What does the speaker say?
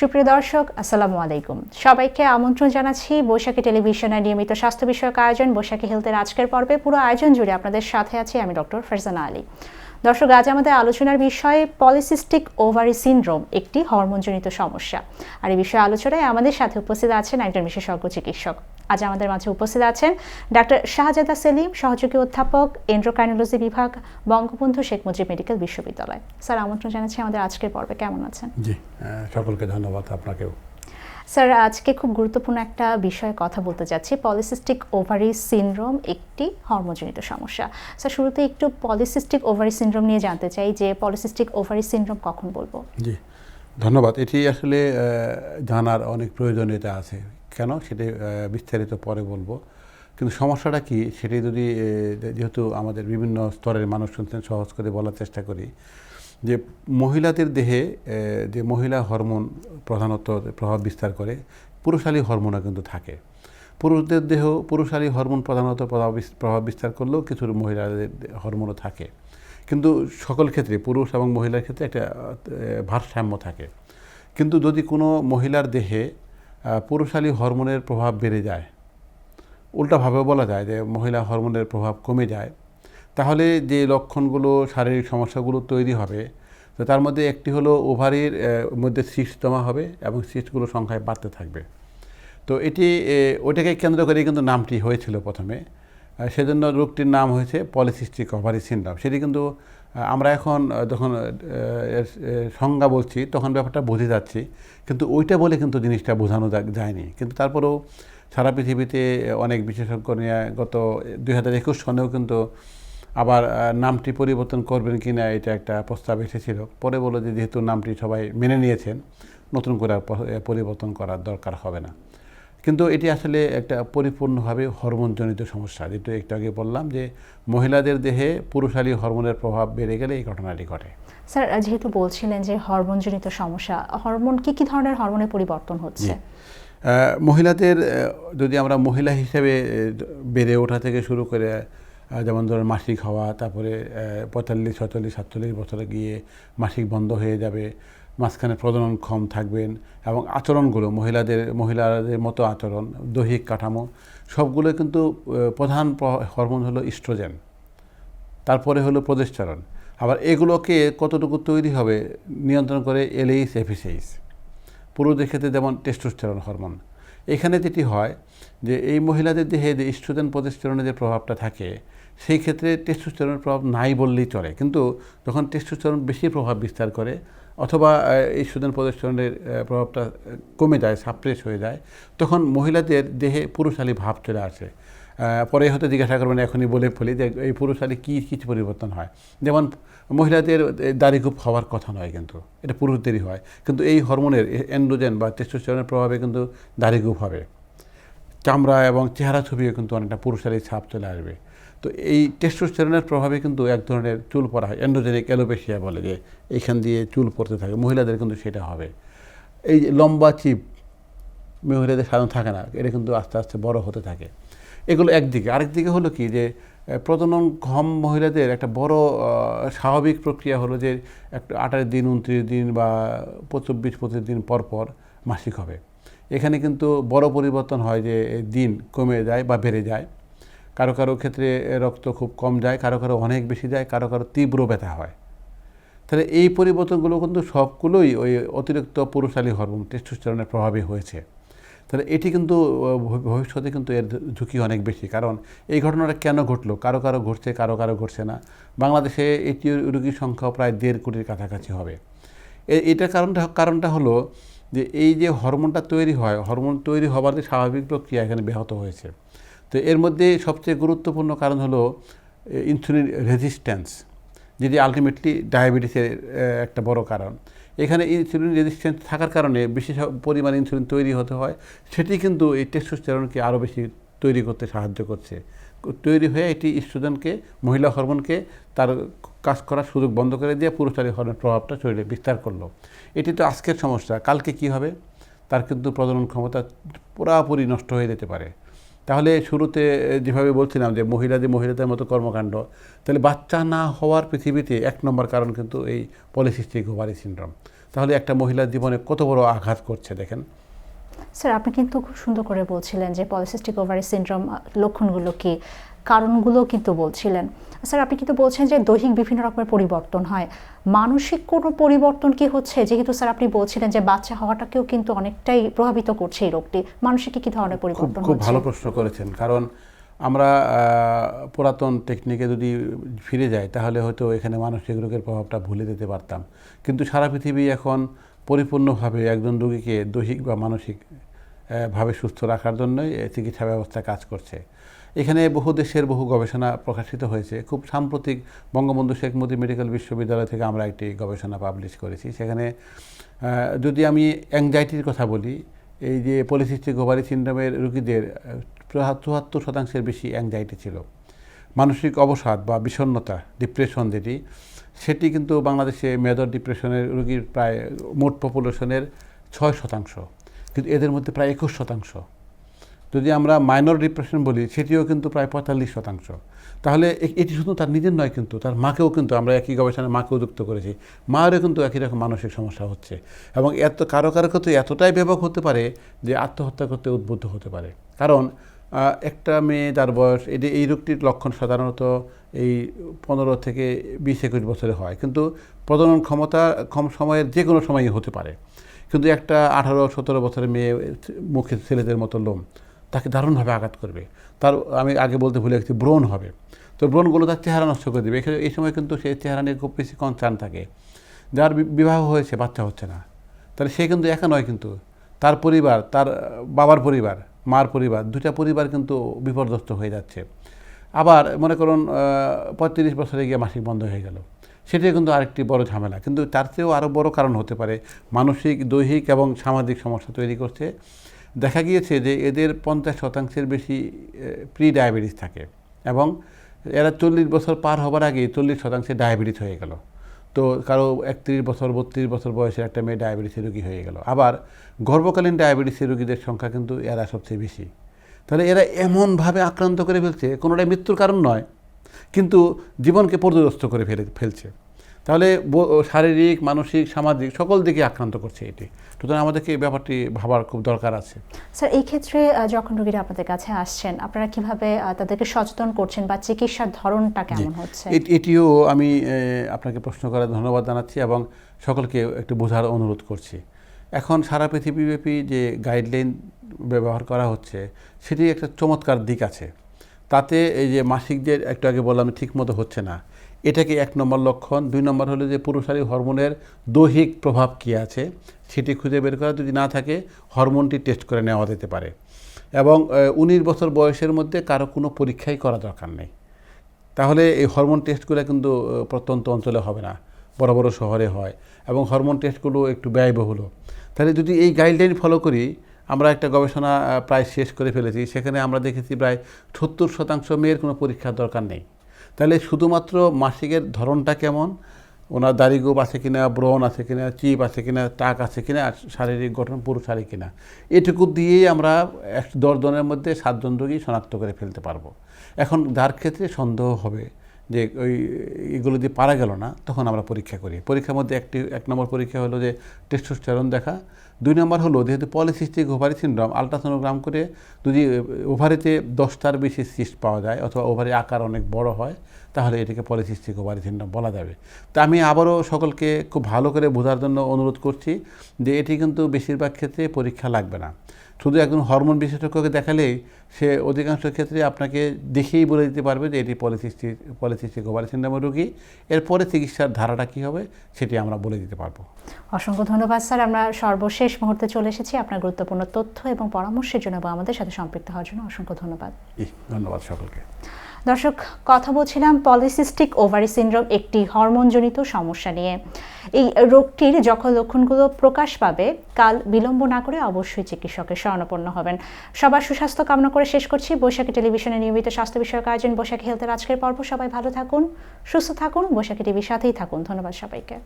সুপ্রিয় দর্শক, আসসালামু আলাইকুম। সবাইকে আমন্ত্রণ জানাচ্ছি বৈশাখী টেলিভিশনের নিয়মিত স্বাস্থ্য বিষয়ক আয়োজন, বৈশাখী হেলথের আজকের পর্বে পুরো আয়োজন জুড়ে আপনাদের সাথে আছি আমি ডক্টর ফারজানা আলী। দর্শক, আজ আমাদের আলোচনার বিষয় পলিসিস্টিক ওভারি সিনড্রোম, একটি হরমোনজনিত সমস্যা। আর এই বিষয়ে আলোচনায় আমাদের সাথে উপস্থিত আছেন একজন বিশেষজ্ঞ চিকিৎসক। আজ আমাদের মাঝে উপস্থিত আছেন ডাক্তার শাহজাদা সেলিম, সহযোগী অধ্যাপক এন্ড্রোকাইনোলজি বিভাগ, বঙ্গবন্ধু শেখ মুজিব মেডিকেল বিশ্ববিদ্যালয়। স্যার, আমন্ত্রণ জানাচ্ছি আমাদের আজকের পর্বে। কেমন আছেন? জি সকলকে ধন্যবাদ আপনাকেও। স্যার, আজকে খুব গুরুত্বপূর্ণ একটা বিষয়ে কথা বলতে যাচ্ছি। পলিসিস্টিক ওভারি সিনড্রোম একটি হরমোনজনিত সমস্যা। স্যার, শুরুতে একটু পলিসিস্টিক ওভারি সিনড্রোম নিয়ে জানতে চাই যে পলিসিস্টিক ওভারি সিনড্রোম কখন বলব? জি, ধন্যবাদ। এটি আসলে জানার অনেক প্রয়োজনীয়তা আছে। কেন? সেটি বিস্তারিত পরে বলব। কিন্তু সমস্যাটা কি? সেটি যদি যেহেতু আমাদের বিভিন্ন স্তরের মানুষ শুনছেন, সহজ করে বলার চেষ্টা করি। যে মহিলাদের দেহে যে মহিলা হরমোন প্রধানত প্রভাব বিস্তার করে, পুরুষালী হরমোনও কিন্তু থাকে। পুরুষদের দেহ, পুরুষালী হরমোন প্রধানত প্রভাব বিস- প্রভাব বিস্তার করলেও কিছু মহিলাদের হরমোনও থাকে। কিন্তু সকল ক্ষেত্রে, পুরুষ এবং মহিলার ক্ষেত্রে একটা ভারসাম্য থাকে। কিন্তু যদি কোনো মহিলার দেহে পুরুষালী হরমোনের প্রভাব বেড়ে যায় উল্টাভাবে বলা যায় যে মহিলা হরমোনের প্রভাব কমে যায় তাহলে যে লক্ষণগুলো শারীরিক সমস্যাগুলো তৈরি হবে তো তার মধ্যে একটি হলো ওভারির মধ্যে সিস্ট জমা হবে এবং সিস্টগুলো সংখ্যায় বাড়তে থাকবে। তো এটি এ, ওইটাকে কেন্দ্র করে কিন্তু নামটি হয়েছিল প্রথমে। সেজন্য রোগটির নাম হয়েছে পলিসিস্টিক ওভারি সিন্ড্রোম। সেটি কিন্তু আমরা এখন যখন সংজ্ঞা বলছি তখন ব্যাপারটা বুঝে যাচ্ছি। কিন্তু ওইটা বলে কিন্তু জিনিসটা বোঝানো যায়নি। কিন্তু তারপরেও সারা পৃথিবীতে অনেক বিশেষজ্ঞ নিয়ে গত দুই হাজার একুশ সনেও কিন্তু আবার নামটি পরিবর্তন করবেন কি না এটা একটা প্রস্তাব এসেছিল। পরে বলো যে যেহেতু নামটি সবাই মেনে নিয়েছেন নতুন করে পরিবর্তন করার দরকার হবে না। কিন্তু এটি আসলে একটা পরিপূর্ণভাবে হরমোনজনিত সমস্যা। যেটা একটু আগে বললাম যে মহিলাদের দেহে পুরুষালী হরমোনের প্রভাব বেড়ে গেলে এই ঘটনাটি ঘটে। স্যার যেহেতু বলছিলেন যে হরমোনজনিত সমস্যা হরমোন কি কি ধরনের হরমোনের পরিবর্তন হচ্ছে? মহিলাদের যদি আমরা মহিলা হিসেবে বেড়ে ওঠা থেকে শুরু করে যেমন ধরুন মাসিক হওয়া, তারপরে পঁয়তাল্লিশ ছয়চল্লিশ সাতচল্লিশ বছরে গিয়ে মাসিক বন্ধ হয়ে যাবে, মাঝখানে প্রজননক্ষম থাকবেন এবং আচরণগুলো, মহিলাদের মহিলাদের মতো আচরণ, দৈহিক কাঠামো, সবগুলো কিন্তু প্রধান হরমোন হলো ইস্ট্রোজেন। তারপরে হলো প্রদেশচরণ আবার এগুলোকে কতটুকু তৈরি হবে, নিয়ন্ত্রণ করে এলএইচ এফিসেইস পুরুষদের ক্ষেত্রে যেমন টেস্টোস্টেরন হরমোন এখানে যেটি হয় যে এই মহিলাদের দেহে যে স্ট্রোজেন প্রদেশচরণের যে প্রভাবটা থাকে, সেই ক্ষেত্রে টেস্টোস্টেরনের প্রভাব নাই বললেই চলে। কিন্তু যখন টেস্টোস্টেরন বেশি প্রভাব বিস্তার করে অথবা এই সুদান প্রদর্শনের প্রভাবটা কমে যায় সাপ্রেস হয়ে যায়, তখন মহিলাদের দেহে পুরুষালী ভাব চলে আসে। পরে হয়তো জিজ্ঞাসা করবেন, এখনই বলে ফেলি যে এই পুরুষালী কী, কিছু পরিবর্তন হয়? যেমন মহিলাদের দাড়িকুপ হওয়ার কথা নয় কিন্তু, এটা পুরুষদেরই হয়। কিন্তু এই হরমোনের এন্ড্রোজেন বা টেস্টোস্টেরনের প্রভাবে কিন্তু দাড়িকুপ হবে। চামড়া এবং চেহারা ছবিও কিন্তু অনেকটা পুরুষালী ছাপ চলে আসবে। তো এই টেস্টোস্টেরনের প্রভাবে কিন্তু এক ধরনের চুল পড়া হয় এন্ড্রোজেনিক অ্যালোপেশিয়া বলে যে এখান দিয়ে চুল পড়তে থাকে, মহিলাদের কিন্তু সেটা হবে। এই যে লম্বা চিপ, মহিলাদের সাধারণ থাকে না, এটা কিন্তু আস্তে আস্তে বড় হতে থাকে। এগুলো একদিকে। আরেকদিকে হলো কি যে প্রজনন ঘম মহিলাদের একটা বড় স্বাভাবিক প্রক্রিয়া হলো যে, একটা আঠাশ দিন উনত্রিশ দিন বা চব্বিশ, পঁচিশ দিন পর পর মাসিক হবে। এখানে কিন্তু বড় পরিবর্তন হয় যে দিন কমে যায় বা বেড়ে যায়। কারও কারও ক্ষেত্রে রক্ত খুব কম যায়, কারও কারও অনেক বেশি যায়, কারও কারও তীব্র ব্যথা হয়। তাহলে এই পরিবর্তনগুলো কিন্তু সবগুলোই ওই অতিরিক্ত পুরুষালী হরমোন টেস্টোস্টেরনের প্রভাবে হয়েছে। তাহলে এটি কিন্তু ভবিষ্যতে কিন্তু এর ঝুঁকি অনেক বেশি। কারণ এই ঘটনাটা কেন ঘটলো? কারও কারও ঘটছে, কারও কারও ঘটছে না। বাংলাদেশে এটি রোগীর সংখ্যা প্রায় দেড় কোটির কাছাকাছি হবে। এটার কারণটা কারণটা হলো যে এই যে হরমোনটা তৈরি হয়, হরমোন তৈরি হবার যে স্বাভাবিক প্রক্রিয়া এখানে ব্যাহত হয়েছে। তো এর মধ্যে সবচেয়ে গুরুত্বপূর্ণ কারণ হলো ইনসুলিন রেজিস্ট্যান্স, যেটি আলটিমেটলি ডায়াবেটিসের একটা বড় কারণ। এখানে ইনসুলিন রেজিস্ট্যান্স থাকার কারণে বেশি স- পরিমাণ ইনসুলিন তৈরি হতে হয়। সেটি কিন্তু এই টেস্টোস্টেরনকে আরও বেশি তৈরি করতে সাহায্য করছে। তৈরি হয়ে এটি ইস্ট্রোজেনকে মহিলা হরমোনকে তার কাজ করার সুযোগ বন্ধ করে দিয়ে পুরুষালী হরমোনের প্রভাবটা শরীরে বিস্তার করল। এটি তো আজকের সমস্যা। কালকে কি হবে? তার কিন্তু প্রজনন ক্ষমতা পুরাপুরি নষ্ট হয়ে যেতে পারে। তাহলে শুরুতে যেভাবে বলছিলাম যে মহিলাদের মহিলাদের মতো কর্মকাণ্ড, তাহলে বাচ্চা না হওয়ার পৃথিবীতে এক নম্বর কারণ কিন্তু এই পলিসিস্টিক ওভারি সিন্ড্রোম। তাহলে একটা মহিলার জীবনে কত বড় আঘাত করছে দেখেন? স্যার, আপনি কিন্তু খুব সুন্দর করে বলছিলেন যে পলিসিস্টিক ওভারি সিনড্রোম লক্ষণগুলো কী? কারণগুলো কিন্তু বলছিলেন। স্যার আপনি কিন্তু বলছেন যে দৈহিক বিভিন্ন রকমের পরিবর্তন হয়। মানসিক কোনো পরিবর্তন কি হচ্ছে? যেহেতু স্যার আপনি বলছিলেন যে বাচ্চা হওয়াটাকেও কিন্তু অনেকটাই প্রভাবিত করছে এই রোগটি। মানসিক কি ধরনের পরিবর্তন খুব ভালো প্রশ্ন করেছেন। কারণ আমরা পুরাতন টেকনিকে যদি ফিরে যাই তাহলে হয়তো এখানে মানসিক রোগের প্রভাবটা ভুলে যেতে পারতাম। কিন্তু সারা পৃথিবী এখন পরিপূর্ণভাবে একজন রোগীকে দৈহিক বা মানসিক ভাবে সুস্থ রাখার জন্যই চিকিৎসা ব্যবস্থা কাজ করছে। এখানে বহু দেশের বহু গবেষণা প্রকাশিত হয়েছে। খুব সাম্প্রতিক বঙ্গবন্ধু শেখ মুজিব মেডিকেল বিশ্ববিদ্যালয় থেকে আমরা একটি গবেষণা পাবলিশ করেছি। সেখানে যদি আমি অ্যাংজাইটির কথা বলি, এই যে পলিসিস্টিক ওভারি সিন্ড্রোমের রোগীদের চুয়াত্তর শতাংশের বেশি অ্যাংজাইটি ছিল। মানসিক অবসাদ বা বিষণ্ণতা ডিপ্রেশন যেটি, সেটি কিন্তু বাংলাদেশে মেজর ডিপ্রেশনের রোগীর প্রায় মোট পপুলেশনের ছয় শতাংশ। কিন্তু এদের মধ্যে প্রায় একুশ শতাংশ যদি আমরা মাইনর ডিপ্রেশন বলি, সেটিও কিন্তু প্রায় পঁয়তাল্লিশ শতাংশ। তাহলে এটি শুধু তার নিজের নয় কিন্তু, তার মাকেও কিন্তু আমরা একই গবেষণায় মাকেও যুক্ত করেছি। মায়েরও কিন্তু একই রকম মানসিক সমস্যা হচ্ছে। এবং এত কারও কারও ক্ষেত্রে এতটাই ব্যাপক হতে পারে যে আত্মহত্যা করতে উদ্বুদ্ধ হতে পারে। কারণ একটা মেয়ে যার বয়স এটি এই রোগটির লক্ষণ সাধারণত এই পনেরো থেকে বিশ একুশ বছরে হয়। কিন্তু প্রজনন ক্ষমতা কম সময়ের যে কোনো সময়ই হতে পারে। কিন্তু একটা আঠারো সতেরো বছরের মেয়ে মুখে ছেলেদের মতো লোম। তাকে দারুণভাবে আঘাত করবে। তার, আমি আগে বলতে ভুলে গেছি, ব্রণ হবে। তো ব্রণগুলো তার চেহারা নষ্ট করে দেবে। এই সময় কিন্তু সেই চেহারা নিয়ে খুব বেশি কনসার্ন থাকে। যার বিবাহ হয়েছে, বাচ্চা হচ্ছে না। তাহলে সে কিন্তু একা নয় কিন্তু। তার পরিবার, তার বাবার পরিবার, মার পরিবার দুটা পরিবার কিন্তু বিপর্যস্ত হয়ে যাচ্ছে। আবার মনে করুন পঁয়ত্রিশ বছরে গিয়ে মাসিক বন্ধ হয়ে গেল। সেটাই কিন্তু আরেকটি বড় ঝামেলা। কিন্তু তার চেয়েও আরও বড় কারণ হতে পারে, মানসিক, দৈহিক এবং সামাজিক সমস্যা তৈরি করছে। দেখা গিয়েছে যে এদের পঞ্চাশ শতাংশের বেশি প্রি ডায়াবেটিস থাকে এবং এরা চল্লিশ বছর পার হবার আগেই চল্লিশ শতাংশে ডায়াবেটিস হয়ে গেল। তো কারও একত্রিশ বছর, বত্রিশ বছর বয়সের একটা মেয়ে ডায়াবেটিসের রোগী হয়ে গেল। আবার গর্ভকালীন ডায়াবেটিসের রোগীদের সংখ্যা কিন্তু এরা সবচেয়ে বেশি। তাহলে এরা এমনভাবে আক্রান্ত করে ফেলছে, কোনোটাই মৃত্যুর কারণ নয়, কিন্তু জীবনকে পর্যদস্ত করে ফেলে, ফেলছে। তাহলে শারীরিক মানসিক সামাজিক সকল দিকে আক্রান্ত করছে এটি। সুতরাং আমাদেরকে এই ব্যাপারটি ভাবার খুব দরকার আছে। স্যার এই ক্ষেত্রে যখন রোগীরা আপনাদের কাছে আসছেন আপনারা কীভাবে তাদেরকে সচেতন করছেন বা চিকিৎসার ধরনটা কেমন হচ্ছে? এট- এটিও আমি আপনাকে প্রশ্ন করার ধন্যবাদ জানাচ্ছি এবং সকলকে একটু বোঝার অনুরোধ করছি। এখন সারা পৃথিবীব্যাপী যে গাইডলাইন ব্যবহার করা হচ্ছে সেটি একটা চমৎকার দিক আছে। তাতে এই যে মাসিক যে একটু আগে বললাম ঠিকমতো হচ্ছে না। এটাকে এক নম্বর লক্ষণ। দুই নম্বর হলো যে পুরুষালী হরমোনের দৈহিক প্রভাব কী আছে, সেটি খুঁজে বের করা যদি না থাকে, হরমোনটি টেস্ট করে নেওয়া যেতে পারে। এবং উনিশ বছর বয়সের মধ্যে কারও কোনো পরীক্ষাই করা দরকার নেই। তাহলে এই হরমোন টেস্টগুলো কিন্তু প্রত্যন্ত অঞ্চলে হবে না, বড় বড় শহরে হয়। এবং হরমোন টেস্টগুলো একটু ব্যয়বহুল। তাহলে যদি এই গাইডলাইন ফলো করি, আমরা একটা গবেষণা প্রায় শেষ করে ফেলেছি। সেখানে আমরা দেখেছি প্রায় সত্তর শতাংশ মেয়ের কোনো পরীক্ষার দরকার নেই। তাহলে শুধুমাত্র মাসিকের ধরনটা কেমন? ওনার দাড়িগোপ আছে কিনা, ব্রণ আছে কিনা, চিপ আছে কিনা টাক আছে কিনা শারীরিক গঠন পুরুষালী কিনা? এটুকু দিয়েই আমরা এক দশজনের মধ্যে সাতজন রোগী শনাক্ত করে ফেলতে পারব। এখন যার ক্ষেত্রে সন্দেহ হবে যে ওই এগুলো দিয়ে পারা গেল না, তখন আমরা পরীক্ষা করি। পরীক্ষার মধ্যে একটি, এক নম্বর পরীক্ষা হলো যে টেস্টোস্টেরন দেখা। দুই নম্বর হলো, যেহেতু পলিসিস্টিক ওভারি সিন্ড্রম, আলট্রাসোনোগ্রাম করে যদি ওভারিতে দশটার বেশি সিস্ট পাওয়া যায় অথবা ওভারি আকার অনেক বড় হয়, তাহলে এটাকে পলিসিস্টিক ওভারি সিন্ড্রম বলা যাবে। তা আমি আবারও সকলকে খুব ভালো করে বোঝার জন্য অনুরোধ করছি যে এটি কিন্তু বেশিরভাগ ক্ষেত্রে পরীক্ষা লাগবে না। শুধু একজন হরমোন বিশেষজ্ঞকে দেখালেই সে অধিকাংশ ক্ষেত্রে আপনাকে দেখেই বলে দিতে পারবে যে এটি পলিসিস্টিক পলিসিস্টিক ওভারি সিন্ড্রোমের রোগী। এরপরে চিকিৎসার ধারাটা কী হবে সেটি আমরা বলে দিতে পারব। অসংখ্য ধন্যবাদ স্যার। আমরা সর্বশেষ মুহূর্তে চলে এসেছি আপনার গুরুত্বপূর্ণ তথ্য এবং পরামর্শের জন্য আমাদের সাথে সম্পৃক্ত হওয়ার জন্য অসংখ্য ধন্যবাদ। ধন্যবাদ সকলকে। দর্শক, কথা বলছিলাম পলিসিস্টিক ওভারি সিনড্রোম একটি হরমোনজনিত সমস্যা নিয়ে। এই রোগটির যখন লক্ষণগুলো প্রকাশ পাবে, কাল বিলম্ব না করে অবশ্যই চিকিৎসকের শরণাপন্ন হবেন। সবার সুস্বাস্থ্য কামনা করে শেষ করছি। বৈশাখী টেলিভিশনে নিয়মিত স্বাস্থ্য বিষয়ক আয়োজন, বৈশাখী হেলথের আজকের পর্ব। সবাই ভালো থাকুন, সুস্থ থাকুন, বৈশাখী টিভির সাথেই থাকুন। ধন্যবাদ সবাইকে।